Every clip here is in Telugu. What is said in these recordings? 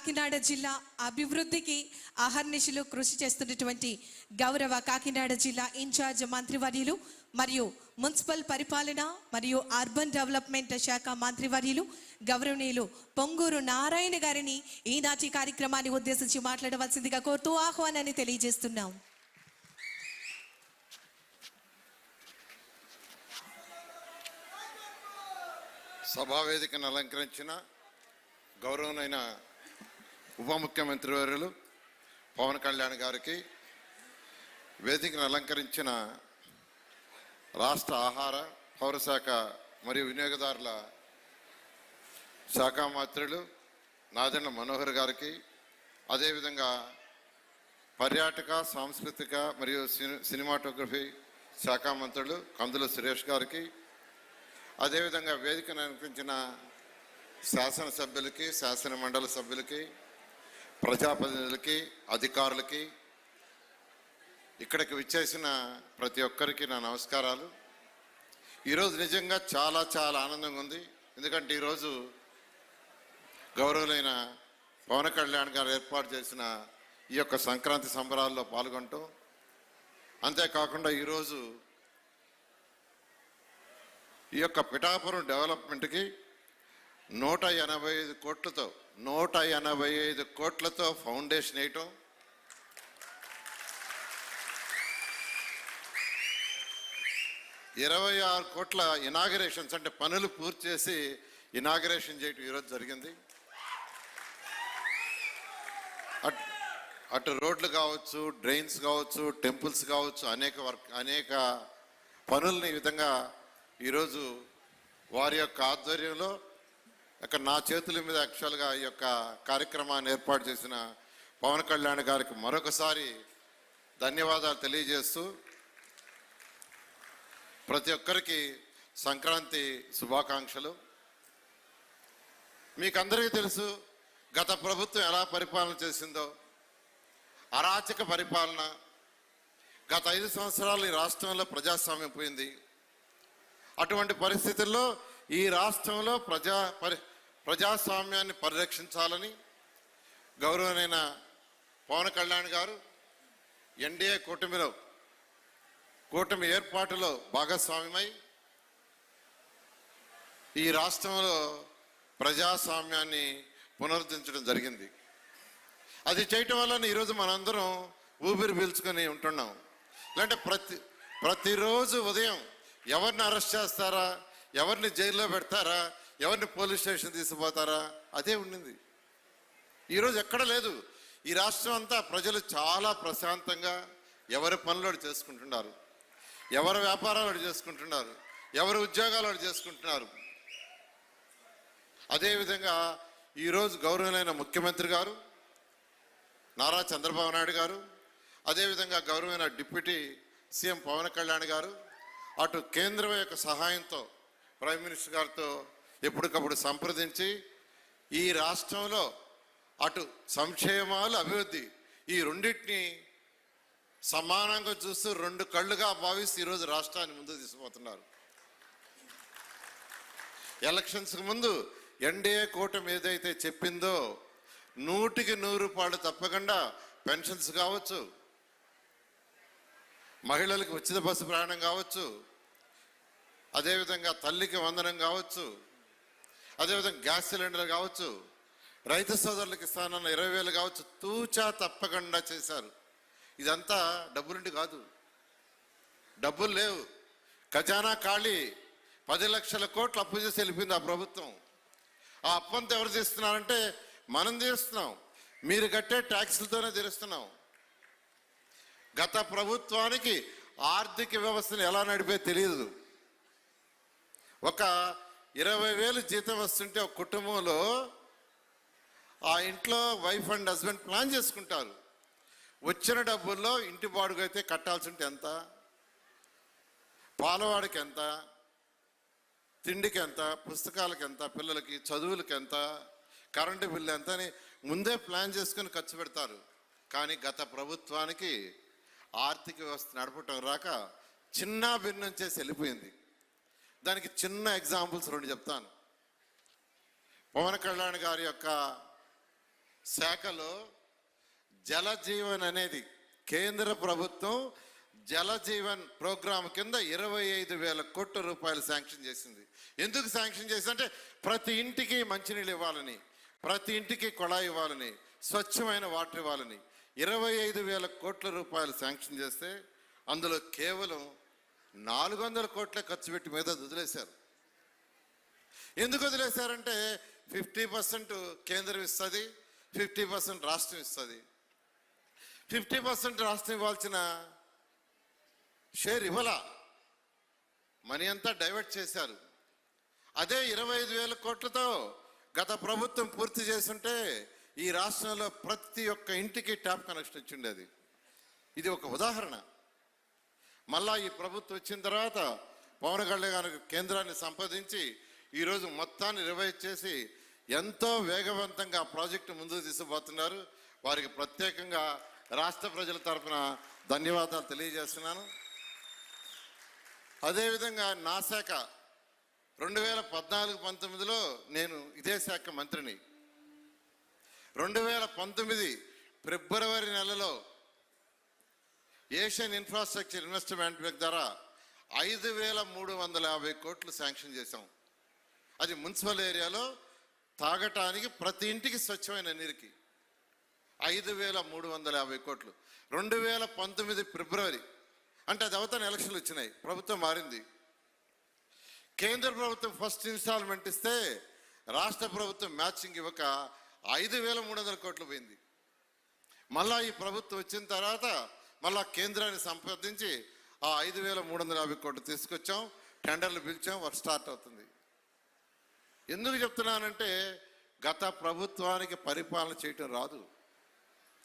కాకినాడ జిల్లా అభివృద్ధికి అహర్నిశలు కృషి చేస్తున్నటువంటి గౌరవ కాకినాడ జిల్లా ఇన్ఛార్జ్ మంత్రివర్యులు మరియు మున్సిపల్ పరిపాలన మరియు అర్బన్ డెవలప్మెంట్ శాఖ మంత్రివర్యులు గౌరవనీయులు పొంగూరు నారాయణ గారిని ఈనాటి కార్యక్రమాన్ని ఉద్దేశించి మాట్లాడవలసిందిగా కోరుతూ ఆహ్వానాన్ని తెలియజేస్తున్నాం. సభావేదికను అలంకరించిన గౌరవనైన ఉప ముఖ్యమంత్రి వర్యులు పవన్ కళ్యాణ్ గారికి వేదికను అలంకరించిన రాష్ట్ర ఆహార పౌరశాఖ మరియు వినియోగదారుల శాఖ మంత్రులు నాదెండ్ల మనోహర్ గారికి అదేవిధంగా పర్యాటక సాంస్కృతిక మరియు సిని- సినిమాటోగ్రఫీ శాఖ మంత్రులు కందుల సురేష్ గారికి అదేవిధంగా వేదికను అలంకరించిన శాసనసభ్యులకి శాసన మండలి సభ్యులకి ప్రజాప్రతినిధులకి అధికారులకి ఇక్కడికి విచ్చేసిన ప్రతి ఒక్కరికి నా నమస్కారాలు. ఈరోజు నిజంగా చాలా చాలా ఆనందంగా ఉంది. ఎందుకంటే ఈరోజు గౌరవులైన పవన్ కళ్యాణ్ గారు ఏర్పాటు చేసిన ఈ యొక్క సంక్రాంతి సంబరాల్లో పాల్గొంటూ అంతేకాకుండా ఈరోజు ఈ యొక్క పిఠాపురం డెవలప్మెంట్కి నూట ఎనభై ఐదు కోట్లతో నూట ఎనభై ఐదు కోట్లతో ఫౌండేషన్ వేయటం. ఇరవై ఆరు కోట్ల ఇనాగరేషన్స్ అంటే పనులు పూర్తి చేసి ఇనాగరేషన్ చేయటం ఈరోజు జరిగింది. అట్ అటు రోడ్లు కావచ్చు డ్రైన్స్ కావచ్చు టెంపుల్స్ కావచ్చు అనేక వర్క్ అనేక పనుల్ని ఈ విధంగా ఈరోజు వారి యొక్క ఆధ్వర్యంలో అక్కడ నా చేతుల మీద యాక్చువల్గా ఈ యొక్క కార్యక్రమాన్ని ఏర్పాటు చేసిన పవన్ కళ్యాణ్ గారికి మరొకసారి ధన్యవాదాలు తెలియజేస్తూ ప్రతి ఒక్కరికి సంక్రాంతి శుభాకాంక్షలు. మీకు అందరికీ తెలుసు గత ప్రభుత్వం ఎలా పరిపాలన చేసిందో అరాచక పరిపాలన గత ఐదు సంవత్సరాలు ఈ రాష్ట్రంలో ప్రజాస్వామ్యం పోయింది. అటువంటి పరిస్థితుల్లో ఈ రాష్ట్రంలో ప్రజా పరి ప్రజాస్వామ్యాన్ని పరిరక్షించాలని గౌరవనైన పవన్ కళ్యాణ్ గారు ఎన్డీఏ కూటమిలో కూటమి ఏర్పాటులో భాగస్వామ్యమై ఈ రాష్ట్రంలో ప్రజాస్వామ్యాన్ని పునరుద్ధరించడం జరిగింది. అది చేయటం వలన ఈరోజు మనందరం ఊపిరి పీల్చుకొని ఉంటున్నాం. లేదంటే ప్రతి ప్రతిరోజు ఉదయం ఎవరిని అరెస్ట్ చేస్తారా ఎవరిని జైల్లో పెడతారా ఎవరిని పోలీస్ స్టేషన్ తీసుకుపోతారా? అదే ఉండింది. ఈరోజు ఎక్కడ లేదు. ఈ రాష్ట్రం అంతా ప్రజలు చాలా ప్రశాంతంగా ఎవరి పనులు చేసుకుంటున్నారు. ఎవరి వ్యాపారాలు చేసుకుంటున్నారు. ఎవరి ఉద్యోగాలు చేసుకుంటున్నారు. అదేవిధంగా ఈరోజు గౌరవమైన ముఖ్యమంత్రి గారు నారా చంద్రబాబు నాయుడు గారు అదేవిధంగా గౌరవమైన డిప్యూటీ సీఎం పవన్ కళ్యాణ్ గారు అటు కేంద్రం యొక్క సహాయంతో ప్రైమ్ మినిస్టర్ గారితో ఎప్పటికప్పుడు సంప్రదించి ఈ రాష్ట్రంలో అటు సంక్షేమాలు అభివృద్ధి ఈ రెండింటిని సమానంగా చూస్తూ రెండు కళ్ళుగా భావిస్తూ ఈరోజు రాష్ట్రాన్ని ముందుకు తీసుకుపోతున్నారు. ఎలక్షన్స్కి ముందు ఎన్డీఏ కూటమి ఏదైతే చెప్పిందో నూటికి నూరు రూపాయలు తప్పకుండా పెన్షన్స్ కావచ్చు మహిళలకు ఉచిత బస్సు ప్రయాణం కావచ్చు అదేవిధంగా తల్లికి వందనం కావచ్చు అదేవిధంగా గ్యాస్ సిలిండర్ కావచ్చు రైతు సోదరులకు ఇస్తానన్న ఇరవై వేలు కావచ్చు తూచా తప్పకుండా చేశారు. ఇదంతా డబ్బులుండి కాదు. డబ్బులు లేవు. ఖజానా ఖాళీ. పది లక్షల కోట్లు అప్పు చేసి వెళ్ళిపోయింది ఆ ప్రభుత్వం. ఆ అప్పంతా ఎవరు తీస్తున్నారంటే మనం తీరుస్తున్నాం మీరు కట్టే ట్యాక్సులతోనే తీరుస్తున్నాం గత ప్రభుత్వానికి ఆర్థిక వ్యవస్థను ఎలా నడిపే తెలియదు. ఒక ఇరవై వేలు జీతం వస్తుంటే ఒక కుటుంబంలో ఆ ఇంట్లో వైఫ్ అండ్ హస్బెండ్ ప్లాన్ చేసుకుంటారు. వచ్చిన డబ్బుల్లో ఇంటి బాడుగు అయితే కట్టాల్సి ఉంటే ఎంత? పాలవాడికి ఎంత? తిండికి ఎంత? పుస్తకాలకి ఎంత? పిల్లలకి చదువులకి ఎంత? కరెంటు బిల్లు ఎంత అని ముందే ప్లాన్ చేసుకుని ఖర్చు పెడతారు. కానీ గత ప్రభుత్వానికి ఆర్థిక వ్యవస్థ నడపటం రాక చిన్న భిన్నం చేసి వెళ్ళిపోయింది. దానికి చిన్న ఎగ్జాంపుల్స్ రెండు చెప్తాను. పవన్ కళ్యాణ్ గారి యొక్క శాఖలో జలజీవన్ అనేది కేంద్ర ప్రభుత్వం జలజీవన్ ప్రోగ్రాం కింద ఇరవై ఐదు వేల కోట్ల రూపాయలు శాంక్షన్ చేసింది. ఎందుకు శాంక్షన్ చేసిందంటే ప్రతి ఇంటికి మంచినీళ్ళు ఇవ్వాలని ప్రతి ఇంటికి కొళాయి ఇవ్వాలని స్వచ్ఛమైన వాటర్ ఇవ్వాలని ఇరవై ఐదు వేల కోట్ల రూపాయలు శాంక్షన్ చేస్తే అందులో కేవలం నాలుగు వందల కోట్ల ఖర్చు పెట్టి మీద వదిలేశారు. ఎందుకు వదిలేశారంటే ఫిఫ్టీ పర్సెంట్ కేంద్రం ఇస్తుంది ఫిఫ్టీ పర్సెంట్ రాష్ట్రం ఇస్తుంది. ఫిఫ్టీ పర్సెంట్ రాష్ట్రం ఇవ్వాల్సిన షేర్ ఇవ్వలా. మనీ అంతా డైవర్ట్ చేశారు. అదే ఇరవై ఐదు వేల కోట్లతో గత ప్రభుత్వం పూర్తి చేస్తుంటే ఈ రాష్ట్రంలో ప్రతి ఒక్క ఇంటికి ట్యాప్ కనెక్షన్ వచ్చిండేది. ఇది ఒక ఉదాహరణ. మళ్ళా ఈ ప్రభుత్వం వచ్చిన తర్వాత పవన్ కళ్యాణ్ గారు కేంద్రాన్ని సంపాదించి ఈరోజు మొత్తాన్ని రివైజ్ చేసి ఎంతో వేగవంతంగా ప్రాజెక్టు ముందుకు తీసుకుపోతున్నారు. వారికి ప్రత్యేకంగా రాష్ట్ర ప్రజల తరఫున ధన్యవాదాలు తెలియజేస్తున్నాను. అదేవిధంగా నా శాఖ రెండు వేల పద్నాలుగు పంతొమ్మిదిలో నేను ఇదే శాఖ మంత్రిని. రెండు వేల పంతొమ్మిది ఫిబ్రవరి నెలలో ఏషియన్ ఇన్ఫ్రాస్ట్రక్చర్ ఇన్వెస్ట్మెంట్ బ్యాంక్ ద్వారా ఐదు వేల మూడు వందల యాభై కోట్లు శాంక్షన్ చేశాం. అది మున్సిపల్ ఏరియాలో తాగటానికి ప్రతి ఇంటికి స్వచ్ఛమైన నీరుకి ఐదు వేల మూడు వందల యాభై కోట్లు. రెండు వేల పంతొమ్మిది ఫిబ్రవరి అంటే అది అవతల ఎలక్షన్లు వచ్చినాయి. ప్రభుత్వం మారింది. కేంద్ర ప్రభుత్వం ఫస్ట్ ఇన్స్టాల్మెంట్ ఇస్తే రాష్ట్ర ప్రభుత్వం మ్యాచింగ్ ఇవ్వక ఐదు వేల మూడు వందల కోట్లు పోయింది. మళ్ళా ఈ ప్రభుత్వం వచ్చిన తర్వాత మళ్ళా కేంద్రాన్ని సంప్రదించి ఆ ఐదు వేల మూడు వందల యాభై కోట్లు తీసుకొచ్చాం టెండర్లు పిలిచాం వర్క్ స్టార్ట్ అవుతుంది. ఎందుకు చెప్తున్నానంటే గత ప్రభుత్వానికి పరిపాలన చేయటం రాదు.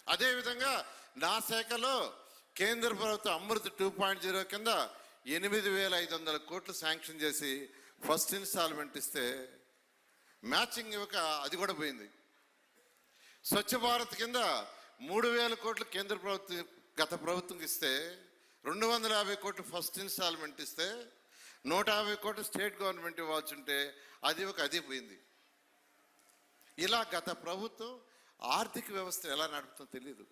అదేవిధంగా నా శాఖలో కేంద్ర ప్రభుత్వం అమృత్ టూ పాయింట్ జీరో కింద ఎనిమిది వేల ఐదు వందల కోట్లు శాంక్షన్ చేసి ఫస్ట్ ఇన్స్టాల్మెంట్ ఇస్తే మ్యాచింగ్ ఇవ్వక అది కూడా పోయింది. స్వచ్ఛ భారత్ కింద మూడు వేల కోట్లు కేంద్ర ప్రభుత్వం గత ప్రభుత్వంకి ఇస్తే రెండు వందల యాభై కోట్లు ఫస్ట్ ఇన్స్టాల్మెంట్ ఇస్తే నూట యాభై కోట్లు స్టేట్ గవర్నమెంట్ ఇవ్వాల్సింటే అది ఒక అది పోయింది. ఇలా గత ప్రభుత్వం ఆర్థిక వ్యవస్థ ఎలా నడుపుతుందో తెలియదు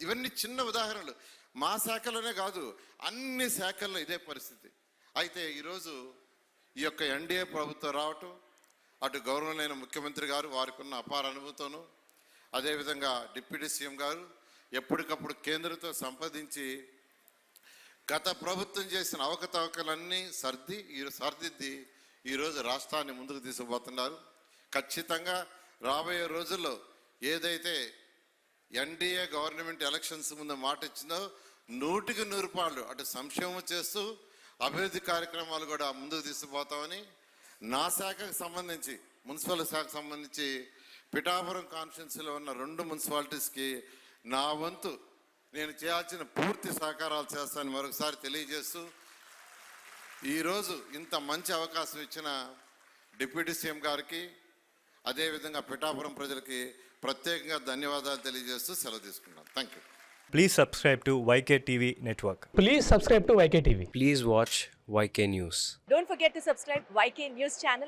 ఇవన్నీ చిన్న ఉదాహరణలు. మా శాఖలోనే కాదు అన్ని శాఖల్లో ఇదే పరిస్థితి. అయితే ఈరోజు ఈ యొక్క ఎన్డీఏ ప్రభుత్వం రావటం అటు గౌరవనీయ ముఖ్యమంత్రి గారు వారికి ఉన్న అపార అనుభవంతోనూ అదేవిధంగా డిప్యూటీ సీఎం గారు ఎప్పటికప్పుడు కేంద్రంతో సంప్రదించి గత ప్రభుత్వం చేసిన అవకతవకలన్నీ సర్ది ఈ సర్దిద్ది ఈరోజు రాష్ట్రాన్ని ముందుకు తీసుకుపోతున్నారు. ఖచ్చితంగా రాబోయే రోజుల్లో ఏదైతే ఎన్డీఏ గవర్నమెంట్ ఎలక్షన్స్ ముందు మాట ఇచ్చిందో నూటికి నూరు పాళ్ళు అటు సంక్షేమం చేస్తూ అభివృద్ధి కార్యక్రమాలు కూడా ముందుకు తీసుకుపోతామని నా శాఖకు సంబంధించి మున్సిపల్ శాఖకు సంబంధించి పిఠాపురం కాన్స్టిట్యున్సీలో ఉన్న రెండు మున్సిపాలిటీస్కి నా వంతు నేను చేయాల్సిన పూర్తి సహకారాలు చేస్తానని మరొకసారి తెలియజేస్తూ ఈరోజు ఇంత మంచి అవకాశం ఇచ్చిన డిప్యూటీ సీఎం గారికి అదేవిధంగా పిఠాపురం ప్రజలకి ప్రత్యేకంగా ధన్యవాదాలు తెలియజేస్తూ సెలవు తీసుకున్నాను thank you Please subscribe to YK TV Network. Please subscribe to YK TV. Please watch YK News. Don't forget to subscribe YK News channel